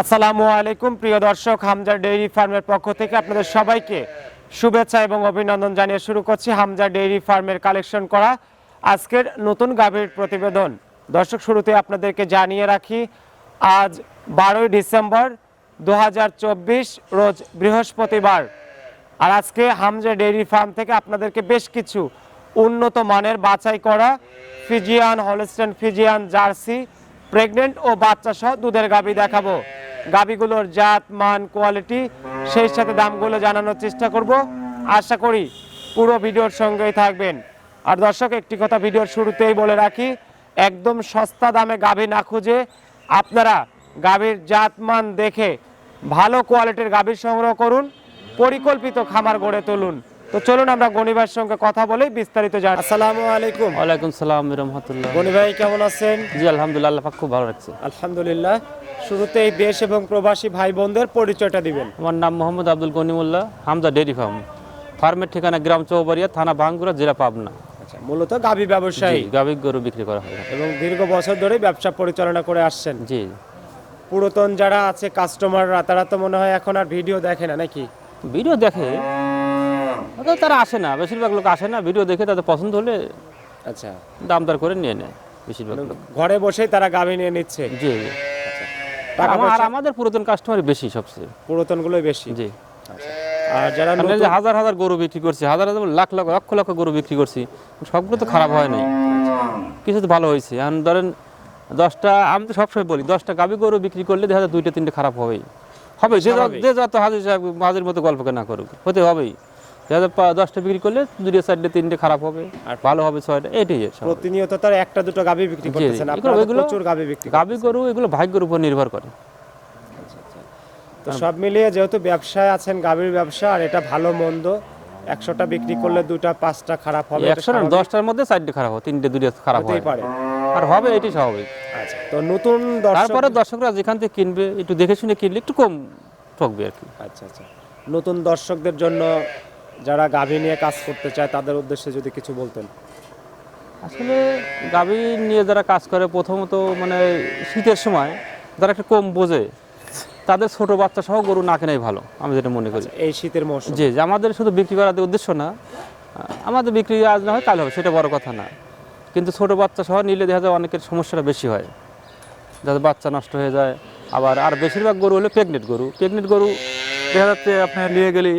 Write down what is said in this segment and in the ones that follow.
আসসালামু আলাইকুম, প্রিয় দর্শক, হামজা ডেইরি ফার্মের পক্ষ থেকে আপনাদের সবাইকে শুভেচ্ছা এবং অভিনন্দন জানিয়ে শুরু করছি হামজা ডেইরি ফার্মের কালেকশন করা আজকের নতুন গাভীর প্রতিবেদন। দর্শক, শুরুতে আপনাদেরকে জানিয়ে রাখি, আজ বারোই ডিসেম্বর দু হাজার চব্বিশ, রোজ বৃহস্পতিবার। আর আজকে হামজা ডেইরি ফার্ম থেকে আপনাদেরকে বেশ কিছু উন্নত মানের বাছাই করা Friesian, Holstein Friesian Jersey, pregnant ও বাচ্চা সহ দুধের গাবি দেখাবো। গাবিগুলোর জাত, মান কোয়ালিটি সেই সাথে দামগুলো জানানোর চেষ্টা করব। আশা করি পুরো ভিডিওর সঙ্গেই থাকবেন। আর দর্শক, একটি কথা ভিডিওর শুরুতেই বলে রাখি, একদম সস্তা দামে গাভী না খুঁজে আপনারা গাভীর জাত, মান দেখে ভালো কোয়ালিটির গাভীর সংগ্রহ করুন, পরিকল্পিত খামার গড়ে তুলুন। তো চলুন আমরা গণিবার সঙ্গে কথা বলেই বিস্তারিত জানি আসসালামু আলাইকুম। ওয়ালাইকুম সালাম রহমতুল্লাহ। গনি ভাই কেমন আছেন? জি আলহামদুলিল্লাহ আল্লাহ পাক খুব ভালো রাখছে। আলহামদুলিল্লাহ। শুরুতেই দেশ এবং প্রবাসী ভাই বোনদের পরিচয়টা দিবেন। আমার নাম মোহাম্মদ আব্দুল গনিমুল্লাহ হামদা ডেয়ারি ফার্ম। ফার্মের ঠিকানা গ্রাম চৌবাড়িয়া থানা ভাঙ্গুরা জেলা পাবনা। আচ্ছা মূলত গাভী ব্যবসায়ী। গাভী গরু বিক্রি করা হয়। এবং দীর্ঘ বছর ধরে ব্যবসা পরিচালনা করে আসছেন। জি। পুরাতন যারা আছে কাস্টমাররা তারা তো মনে হয় এখন আর ভিডিও দেখে না নাকি? ভিডিও দেখে তারা আসে না বেশিরভাগ লোক আসে না ভিডিও দেখে তাদের পছন্দ হলে আচ্ছা। দাম দর করে নিয়ে নেয় বেশিরভাগ লোক। ঘরে বসেই তারা গাভী নিয়ে নিচ্ছে। জি জি। আর আমাদের পুরাতন কাস্টমার বেশি সবচেয়ে। পুরাতন গুলোই বেশি। জি। আর যারা যে হাজার হাজার গরু বিক্রি করছি হাজার হাজার লাখ লাখ লক্ষ লক্ষ গরু বিক্রি করছি সবগুলো তো খারাপ হয় নাই। কিছু তো ভালো হয়েছে। এখন ধরেন দশটা আমি তো সবসময় বলি দশটা গাভী গরু বিক্রি করলে দেখা যায় দুইটা তিনটে খারাপ হবেই। হবে যে যত- হাজির সাহেব হাজির মতো গল্পকে না করুক হতে হবেই। দশটা বিক্রি করলে দুইটা চারটে তিনটে খারাপ হবে আর ভালো হবে ছয়টা এটাই। প্রতিনিয়ত তার একটা দুটো গাভী বিক্রি করতেছেন এগুলো- আপনারা প্রচুর গাভী বিক্রি গাভী গরু এগুলো ভাগ্যের উপর নির্ভর করে। তো সব মিলিয়ে যেহেতু ব্যবসায় আছেন গাভীর ব্যবসা আর এটা ভালো মন্দ একশোটা বিক্রি করলে দুটা পাঁচটা খারাপ হবে একশো না দশটার মধ্যে চারটে খারাপ হবে তিনটে দুটো খারাপ হতেই পারে। আর হবে এটাই স্বাভাবিক। আচ্ছা তো নতুন দর্শক তারপরে দর্শকরা যেখান থেকে কিনবে একটু দেখে শুনে কিনলে একটু কম ঠকবে আর কি। আচ্ছা আচ্ছা। নতুন দর্শকদের জন্য যারা গাভী নিয়ে কাজ করতে চায় তাদের উদ্দেশ্যে যদি কিছু বলতেন। আসলে গাভী নিয়ে যারা কাজ করে প্রথমত মানে শীতের সময় যারা একটু কম বোঝে তাদের ছোট বাচ্চা সহ গরু না কেনাই ভালো আমি যেটা মনে করি। এই শীতের মৌসুম যে যে আমাদের শুধু বিক্রি করার উদ্দেশ্য না আমাদের বিক্রি আজ না হয় কাল হবে সেটা বড় কথা না। কিন্তু ছোট বাচ্চা সহ নিলে দেখা যায় অনেকের সমস্যাটা বেশি হয়। যাতে বাচ্চা নষ্ট হয়ে যায় আবার আর বেশিরভাগ গরু হলো প্রেগনেন্ট গরু। প্রেগনেন্ট গরু দেখা যাচ্ছে আপনার নিয়ে গেলে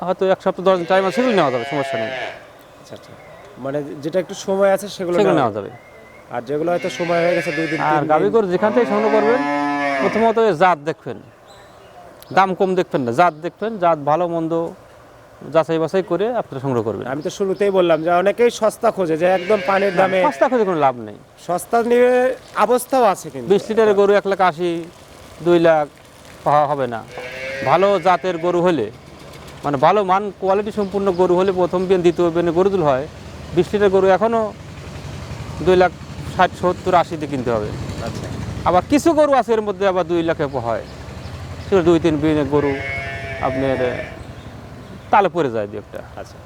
হয়তো এক সপ্তাহ দশ দিন টাইম আছে সেগুলো নেওয়া যাবে সমস্যা নেই। আচ্ছা আচ্ছা। মানে যেটা একটু সময় আছে সেগুলো সেগুলো নেওয়া- যাবে। আর যেগুলো হয়তো সময় হয়ে গেছে দুই দিন আর দিন, গরু যেখান থেকে সংগ্রহ করবেন প্রথমত জাত দেখবেন। দাম কম দেখবেন না জাত দেখবেন জাত ভালো মন্দ যাচাই বাছাই করে আপনারা সংগ্রহ করবেন। আমি তো শুরুতেই বললাম যে অনেকেই সস্তা খোঁজে যে একদম পানির দামে সস্তা খোঁজে কোনো লাভ নেই। সস্তা নিয়ে অবস্থাও আছে কিন্তু। বিশ লিটারের গরু এক লাখ আশি দুই লাখ পাওয়া হবে না। ভালো জাতের গরু হলে মানে ভালো মান কোয়ালিটি সম্পূর্ণ গরু হলে প্রথম বিয়ান দ্বিতীয় বিয়ানে গরু দুল হয়। বিশ লিটার গরু এখনও দুই লাখ ষাট সত্তর আশিতে কিনতে হবে। আচ্ছা। আবার কিছু গরু আছে এর মধ্যে আবার দুই লাখে হয়। সেটা দুই তিন বিয়ানের গরু আপনার তালে পড়ে যায় দু একটা। আচ্ছা।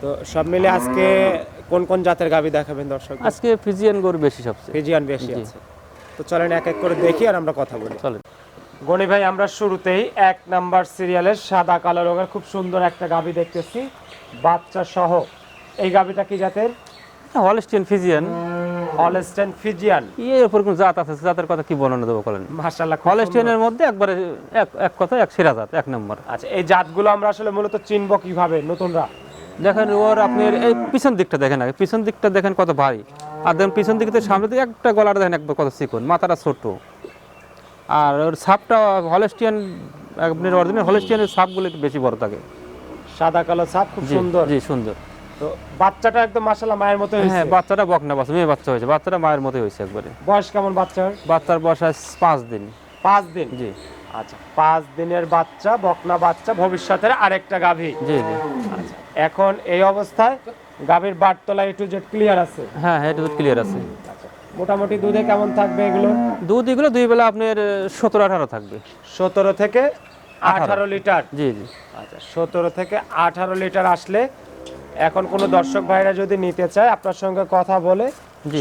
তো সব মিলে আজকে কোন কোন জাতের গাভী দেখাবেন দর্শক? আজকে ফিজিয়ান গরু বেশি সবচেয়ে। ফিজিয়ান বেশি আছে। তো চলেন এক এক করে দেখি আর আমরা কথা বলি। চলে গনি ভাই আমরা শুরুতেই এক নাম্বার সিরিয়ালের সাদা কালো রঙের খুব সুন্দর একটা গাবি দেখতেছি বাচ্চা সহ। এই গাবিটা কি জাতের? হলস্টিয়ান ফিজিয়ান হলস্টেন ফিজিয়ান এর উপর কোন জাত আছে? জাতের কথা কি বর্ণনা দেবো বলেন? মাশাআল্লাহ খুব হলস্টিয়ানের মধ্যে একবারে এক এক কথা এক সেরা জাত এক নম্বর। আচ্ছা এই জাতগুলো আমরা আসলে মূলত চিনব কীভাবে নতুনরা? দেখেন ওর আপনার এই পিছন দিকটা দেখেন আগে। পিছন দিকটা দেখেন কত ভারী। আর দেখেন পিছন দিক সামনে দিকে একটা গলাটা দেখেন একবার কত চিকন মাথাটা ছোট। আর ওর সাপটা হলেস্টিয়ান আপনার অরিজিনাল হলস্টিয়ানের সাপগুলো একটু বেশি বড় থাকে। সাদা কালো ছাপ খুব সুন্দর। জি সুন্দর। তো বাচ্চাটা একদম মাশাআল্লাহ মায়ের মতো হয়েছে। হ্যাঁ বাচ্চাটা বকনা বাচ্চা মেয়ে বাচ্চা হয়েছে। বাচ্চাটা মায়ের মতোই হয়েছে একবারে। বয়স কেমন বাচ্চার? বাচ্চার বয়স পাঁচ দিন। পাঁচ দিন? জি। আচ্ছা পাঁচ দিনের বাচ্চা বকনা বাচ্চা ভবিষ্যতের আরেকটা গাভী। জি জি। এখন এই অবস্থায় গাভীর বাটতলা একটু জেড ক্লিয়ার আছে। হ্যাঁ হ্যাঁ এটা ক্লিয়ার আছে। মোটামুটি দুধে কেমন থাকবে এগুলো? দুধ এগুলো দুই বেলা আপনার সতেরো আঠারো থাকবে। সতেরো থেকে আঠারো। লিটার? জি জি। আচ্ছা সতেরো থেকে আঠারো লিটার আসলে এখন কোনো দর্শক ভাইরা যদি নিতে চায় আপনার সঙ্গে কথা বলে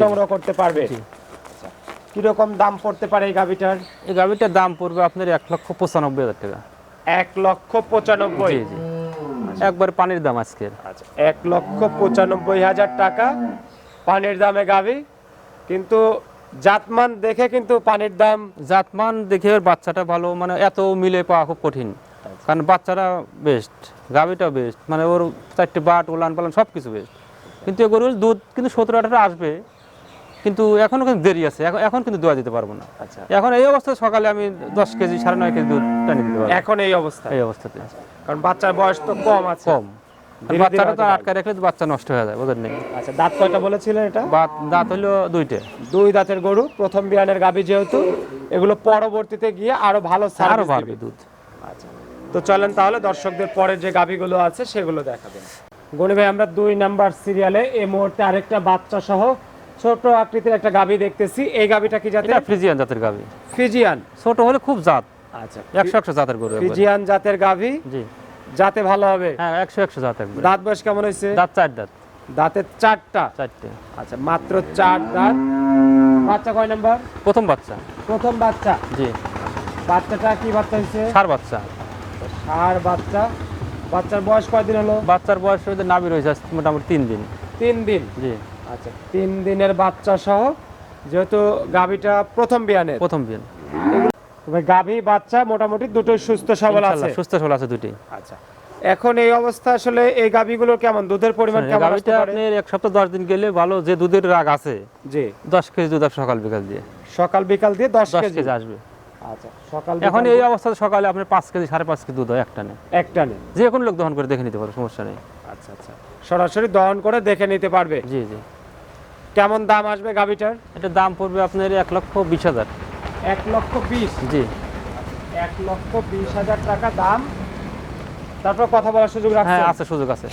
সংগ্রহ করতে পারবে। আচ্ছা। কীরকম দাম পড়তে পারে এই গাভিটার? এই গাভিটার দাম পড়বে আপনার এক লক্ষ পঁচানব্বই হাজার টাকা। এক লক্ষ পঁচানব্বই? একবার পানির দাম আজকের। আচ্ছা এক লক্ষ পঁচানব্বই হাজার টাকা পানির দামে গাভি। কিন্তু জাতমান দেখে কিন্তু পানির দাম জাতমান দেখে ওর বাচ্চাটা ভালো মানে এত মিলে পাওয়া খুব কঠিন। কারণ বাচ্চাটা বেস্ট গাভিটা বেস্ট মানে ওর চারটে বাট ওলান পালান সব কিছু বেস্ট কিন্তু এ গরুর দুধ কিন্তু সতেরো আঠারো আসবে কিন্তু এখনও কিন্তু দেরি আছে। এখন এখন কিন্তু দোয়া দিতে পারব না। আচ্ছা। এখন এই অবস্থায় সকালে আমি দশ কেজি সাড়ে নয় কেজি দুধ টানি দিতে পারব। এখন এই অবস্থা। এই অবস্থাতে। কারণ বাচ্চার বয়স তো কম আছে। কম। বাচ্চাটা তো আটকে রাখলে বাচ্চা নষ্ট হয়ে যায় নেই আচ্ছা দাঁত কয়টা বলেছিলেন এটা? দাঁত হলো দুইটা। দুই দাঁতের গরু প্রথম বিয়ানের গাভি যেহেতু এগুলো পরবর্তীতে গিয়ে আরও ভালো আরও দিবে। দুধ। আচ্ছা তো চলেন তাহলে দর্শকদের পরের যে গাভিগুলো আছে সেগুলো দেখাবেন। গনি ভাই আমরা দুই নাম্বার সিরিয়ালে এই মুহূর্তে আরেকটা বাচ্চা সহ ছোট আকৃতির একটা গাভি দেখতেছি। এই গাভিটা কি জাতের? ফ্রিজিয়ান জাতের গাভি। ফিজিয়ান ছোট হলে খুব জাত। আচ্ছা একশো একশো জাতের গরু একবারে। ফিজিয়ান জাতের গাভি। জি। যাতে ভালো হবে? হ্যাঁ একশো একশো জাত একবার দাঁত বয়স কেমন হয়েছে? দাঁত চার দাঁত। দাঁতের চারটা? চারটে। আচ্ছা মাত্র চার দাঁত। বাচ্চা কয় নাম্বার? প্রথম বাচ্চা। প্রথম বাচ্চা? জি। বাচ্চাটা কি বাচ্চা হয়েছে? সার বাচ্চা। ষাঁড় বাচ্চা। বাচ্চার বয়স কয়দিন হলো? বাচ্চার বয়স হয়তো নাবি রয়েছে মোটামুটি তিন দিন। তিন দিন? জি। আচ্ছা তিন দিনের বাচ্চা সহ যেহেতু গাভীটা প্রথম বিয়ানের। প্রথম দিন তবে গাভী বাচ্চা মোটামুটি দুটোই সুস্থ সবল আছে। সুস্থ সবল আছে দুটি। আচ্ছা। এখন এই অবস্থা আসলে এই গাভীগুলো কেমন? দুধের পরিমাণ কেমন আসতে গাভিটা আপনার এক সপ্তাহ দশ দিন গেলে ভালো যে দুধের রাগ আছে জি। দশ কেজি দুধ সকাল বিকাল দিয়ে। সকাল বিকাল দিয়ে দশ দশ কেজি। কেজি আসবে। আচ্ছা সকাল এখন এই অবস্থায় সকালে আপনার পাঁচ কেজি সাড়ে পাঁচ কেজি দুধ হয় একটা নেই। একটা নেই। যে কোনো লোক দহন করে দেখে নিতে পারে সমস্যা নেই। আচ্ছা আচ্ছা। সরাসরি দহন করে দেখে নিতে পারবে। জি জি। কেমন দাম আসবে গাভীটার? এটার দাম পড়বে আপনার এক লক্ষ বিশ হাজার। এক লক্ষ বিশ। জি। এক লক্ষ বিশ হাজার টাকা দাম। তারপর কথা বলার সুযোগ হ্যাঁ রাখছে আছে সুযোগ আছে।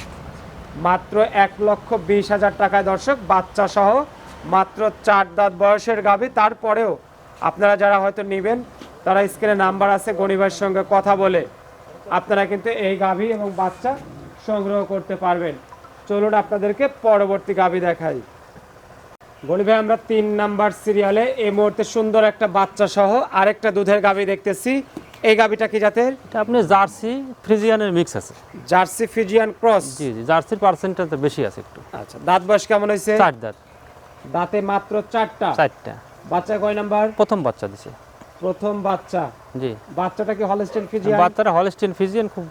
মাত্র এক লক্ষ বিশ হাজার টাকায় দর্শক বাচ্চা সহ মাত্র চার দাঁত বয়সের গাভী। তারপরেও আপনারা যারা হয়তো নেবেন তারা স্ক্রিনে নাম্বার আছে গণিবার সঙ্গে কথা বলে আপনারা কিন্তু এই গাভী এবং বাচ্চা সংগ্রহ করতে পারবেন। চলুন আপনাদেরকে পরবর্তী গাভী দেখাই। গণি ভাই আমরা তিন নাম্বার সিরিয়ালে এই মুহূর্তে সুন্দর একটা বাচ্চা সহ আরেকটা দুধের গাভী দেখতেছি। এই গাভীটা কি জাতের? এটা আপনি জার্সি ফ্রিজিয়ানের মিক্স আছে। Jersey Friesian cross. জি জি জার্সির পার্সেন্টটা তো বেশি আছে একটু। আচ্ছা দাঁত বয়স কেমন হয়েছে? চার দাঁত। দাঁতে মাত্র চারটা? চারটা। বাচ্চা কয় নাম্বার? প্রথম বাচ্চা দিছে। প্রথম বাচ্চা। জি। বাচ্চাটা কি হলস্টেন ফিজিয়ান বাচ্চাটা হলস্টিন ফিজিয়ান খুব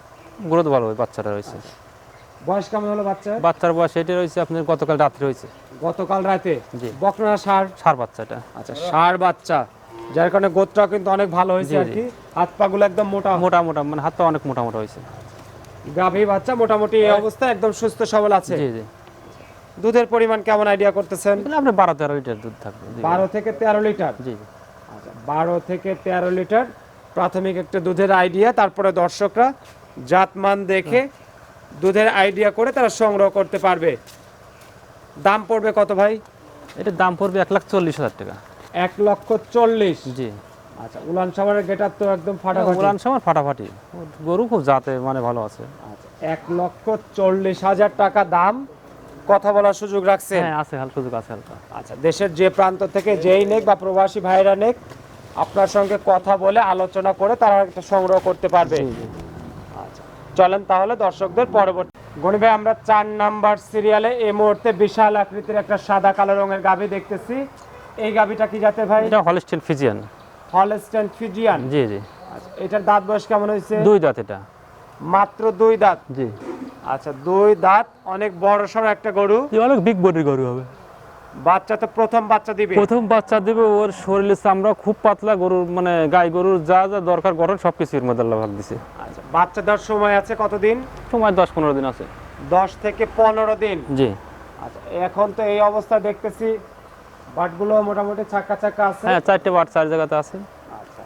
গ্রোথ ভালো হয় বাচ্চারা রয়েছে। বয়স কেমন হলো বাচ্চা বাচ্চার বয়স এটা রয়েছে আপনার গতকাল রাত্রে হয়েছে। গতকাল রাতে? জি। বকনা সার? সার বাচ্চাটা। আচ্ছা সার বাচ্চা। যার কারণে গোত্রটা কিন্তু অনেক ভালো হয়েছে আর কি। হাত পাগুলো একদম মোটা। মোটা মোটা মানে হাত পা অনেক মোটা মোটা হয়েছে। গাভী বাচ্চা মোটামুটি এই অবস্থায় একদম সুস্থ সবল আছে। জি জি। দুধের পরিমাণ কেমন আইডিয়া করতেছেন? আপনার বারো তেরো লিটার দুধ থাকবে। বারো থেকে তেরো লিটার? জি জি। আচ্ছা বারো থেকে তেরো লিটার। প্রাথমিক একটা দুধের আইডিয়া তারপরে দর্শকরা জাতমান দেখে দুধের আইডিয়া করে তারা সংগ্রহ করতে পারবে। দাম পড়বে কত ভাই? এটা দাম পড়বে এক লাখ চল্লিশ হাজার টাকা। এক লক্ষ চল্লিশ? জি। আচ্ছা উলান সামারের গেটার তো একদম ফাটাফাটি। উলান সময় ফাটাফাটি। গরু খুব জাতে মানে ভালো আছে। আচ্ছা এক লক্ষ চল্লিশ হাজার টাকা দাম। কথা বলার সুযোগ রাখছে হ্যাঁ আছে হালকা সুযোগ আছে হালকা। আচ্ছা দেশের যে প্রান্ত থেকে যেই নেক বা প্রবাসী ভাইরা নেক আপনার সঙ্গে কথা বলে আলোচনা করে তারা একটা সংগ্রহ করতে পারবে। চলেন তাহলে দর্শকদের পরবর্তী গণি ভাই আমরা চার নাম্বার সিরিয়ালে এই মুহূর্তে বিশাল আকৃতির একটা সাদা কালো রঙের গাভী দেখতেছি। এই গাভীটা কি জাতের ভাই? এটা হলস্টিন ফিজিয়ান হলস্টেন ফিজিয়ান জি জি। আচ্ছা এটার দাঁত বয়স কেমন হয়েছে? দুই দাঁত এটা। মাত্র দুই দাঁত? জি। আচ্ছা দুই দাঁত অনেক বড় সড়ো একটা গরু। অনেক বিগ বডির গরু হবে। বাচ্চা তো প্রথম বাচ্চা দিবে। প্রথম বাচ্চা দিবে ওর শরীরের চামড়া খুব পাতলা গরুর মানে গাই গরুর যা যা দরকার গঠন সব কিছু এর মধ্যে আল্লাহ ভাগ দিছে। আচ্ছা বাচ্চা দেওয়ার সময় আছে কতদিন? সময় দশ পনেরো দিন আছে। দশ থেকে পনেরো দিন। জি। আচ্ছা এখন তো এই অবস্থা দেখতেছি বাটগুলো মোটামুটি চাক্কা চাক্কা আছে। হ্যাঁ চারটে বাট চার জায়গাতে আছে। আচ্ছা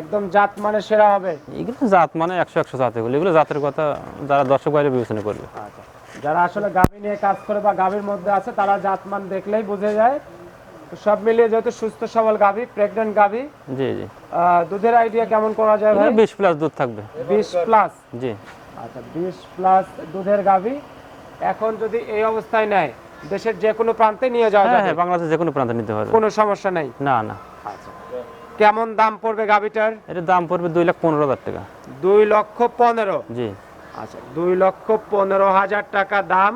একদম জাত মানে সেরা হবে। এগুলো জাত মানে একশো একশো জাত এগুলো। এগুলো জাতের কথা যারা দর্শক বাইরে বিবেচনা করবে। আচ্ছা যারা আসলে গাভী নিয়ে কাজ করে বা গাভীর মধ্যে আছে তারা জাতমান দেখলেই বুঝে যায়। সব মিলিয়ে যেহেতু সুস্থ সবল গাভী প্রেগনেন্ট গাভী জি জি। দুধের আইডিয়া কেমন করা যায় ভাই? বিশ প্লাস দুধ থাকবে। বিশ প্লাস জি। আচ্ছা বিশ প্লাস দুধের গাভী। এখন যদি এই অবস্থায় নেয় দেশের যে কোনো প্রান্তে নিয়ে যাওয়া হ্যাঁ যাবে? হ্যাঁ বাংলাদেশের যে কোনো প্রান্তে নিতে পারবে কোনো সমস্যা নেই? না না। কেমন দাম পড়বে গাভীটার? এটার দাম পড়বে দুই লাখ পনেরো হাজার টাকা। দুই লক্ষ পনেরো। জি। আচ্ছা দুই লক্ষ পনেরো হাজার টাকা দাম।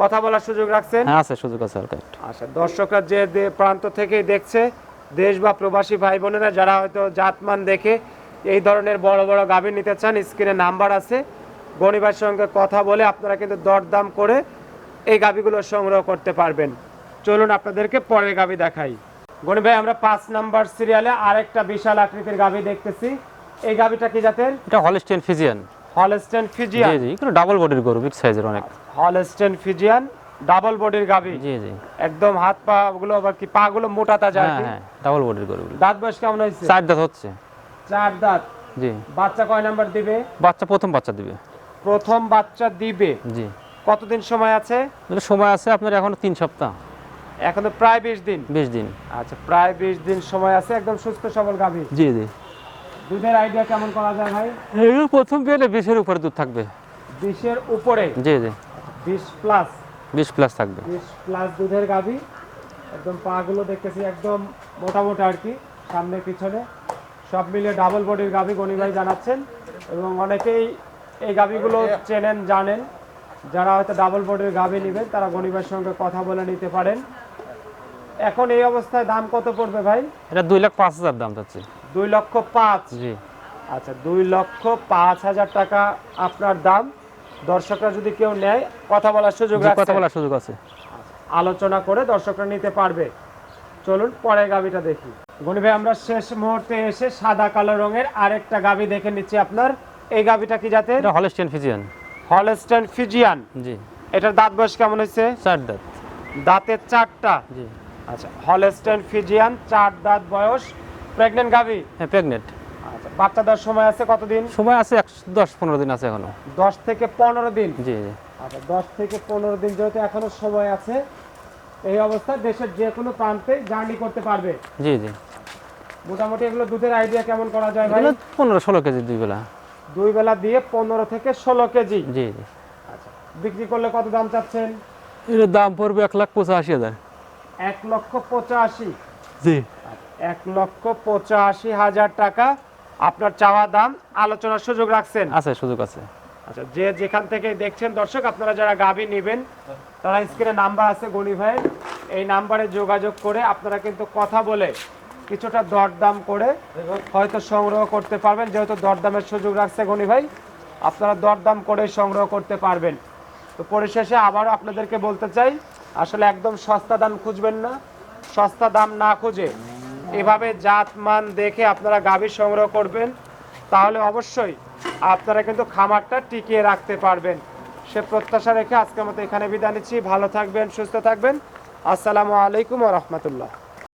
কথা বলার সুযোগ রাখছেন? হ্যাঁ আছে সুযোগ আছে হালকা একটু। আচ্ছা দর্শকরা যে প্রান্ত থেকেই দেখছে দেশ বা প্রবাসী ভাই বোনেরা যারা হয়তো জাতমান দেখে এই ধরনের বড় বড় গাভী নিতে চান স্ক্রিনে নাম্বার আছে। গণিবার সঙ্গে কথা বলে আপনারা কিন্তু দরদাম করে এই গাভীগুলো সংগ্রহ করতে পারবেন। চলুন আপনাদেরকে পরের গাভী দেখাই। গণি ভাই আমরা পাঁচ নাম্বার সিরিয়ালে আরেকটা বিশাল আকৃতির গাভী দেখতেছি। এই গাভীটা কি জাতের? এটা হলস্টেন ফিজিয়ান হলস্টেন জি ফিজিয়ান জি এগুলো ডাবল বডির গরু বিগ সাইজের অনেক। হলস্টেন ফিজিয়ান ডাবল বডির গাভী। জি জি। একদম হাত পা গুলো আবার কি পা গুলো মোটা তাজা আর হ্যাঁ ডাবল বডির গরুগুলো। দাঁত বয়স কেমন হয়েছে? চার দাঁত হচ্ছে। চার দাঁত। জি। বাচ্চা কয় নাম্বার দিবে? বাচ্চা প্রথম বাচ্চা দিবে। প্রথম বাচ্চা দিবে। জি। কতদিন সময় আছে? সময় আছে আপনার এখনও তিন সপ্তাহ। এখন প্রায় বিশ দিন। বিশ দিন। আচ্ছা প্রায় বিশ দিন সময় আছে একদম সুস্থ সবল গাভী। জি জি। দুধের আইডিয়া কেমন করা যায় ভাই? এগুলো প্রথম পেলে বিশের উপরে দুধ থাকবে। বিশের উপরে? জি জি। বিশ প্লাস বিশ প্লাস থাকবে। বিশ প্লাস দুধের গাভী। একদম পা গুলো দেখতেছি একদম মোটামোটা আর কি সামনে পিছনে। সব মিলিয়ে ডাবল বডির গাভী গনি ভাই জানাচ্ছেন। এবং অনেকেই এই গাভীগুলো চেনেন জানেন। যারা হয়তো ডাবল বডির গাভী নেবেন তারা গনিবার সঙ্গে কথা বলে নিতে পারেন। এখন এই অবস্থায় দাম কত পড়বে ভাই? এটা দুই লাখ পাঁচ হাজার দাম যাচ্ছে দুই লক্ষ পাঁচ। জি। আচ্ছা দুই লক্ষ পাঁচ হাজার টাকা আপনার দাম। দর্শকরা যদি কেউ নেয় কথা বলার সুযোগ কথা বলার সুযোগ আছে। আলোচনা করে দর্শকরা নিতে পারবে। চলুন পরের গাবিটা দেখি। গনি ভাই আমরা শেষ মুহূর্তে এসে সাদা কালো রঙের আরেকটা গাবি দেখে নিচ্ছি আপনার। এই গাবিটা কি জাতের? এটা হলস্টেন ফিজিয়ান হলস্টেন ফিজিয়ান জি। এটার দাঁত বয়স কেমন হয়েছে? চার দাঁত। দাঁতের চারটা। জি। আচ্ছা হলস্টেন ফিজিয়ান চার দাঁত বয়স। প্রেগনেন্ট গাবি হ্যাঁ প্রেগনেন্ট আচ্ছা বাচ্চা দেওয়ার সময় আছে কতদিন? সময় আছে দশ পনেরো দিন আছে এখনও। দশ থেকে পনেরো দিন? জি জি। আচ্ছা দশ থেকে পনেরো দিন যেহেতু এখনও সময় আছে এই অবস্থায় দেশের যে কোনো প্রান্তে জার্নি করতে পারবে। জি জি। মোটামুটি এগুলো দুধের আইডিয়া কেমন করা যায় ভাই? পনেরো ষোলো কেজি দুই বেলা। দুই বেলা দিয়ে পনেরো থেকে ষোলো কেজি? জি জি। আচ্ছা বিক্রি করলে কত দাম চাচ্ছেন? এর দাম পড়বে এক লাখ পঁচাশি হাজার। এক লক্ষ পঁচাশি। জি। এক লক্ষ পঁচাশি হাজার টাকা আপনার চাওয়া দাম আলোচনার সুযোগ রাখছেন। আছে সুযোগ আছে। আচ্ছা যে যেখান থেকে দেখছেন দর্শক আপনারা যারা গাবি নেবেন তারা স্ক্রিনে নাম্বার আছে গনি ভাইয়ের এই নাম্বারে যোগাযোগ করে আপনারা কিন্তু কথা বলে কিছুটা দরদাম করে হয়তো সংগ্রহ করতে পারবেন যেহেতু দরদামের সুযোগ রাখছে গনি ভাই আপনারা দরদাম করে সংগ্রহ করতে পারবেন। তো পরিশেষে আবারও আপনাদেরকে বলতে চাই আসলে একদম সস্তা দাম খুঁজবেন না। সস্তা দাম না খুঁজে এভাবে জাত, মান দেখে আপনারা গাভী সংগ্রহ করবেন, তাহলে অবশ্যই আপনারা কিন্তু খামারটা টিকিয়ে রাখতে পারবেন। সে প্রত্যাশা রেখে আজকের মতো এখানে বিদায় নিচ্ছি। ভালো থাকবেন, সুস্থ থাকবেন। আসসালামু আলাইকুম রহমতুল্লাহ।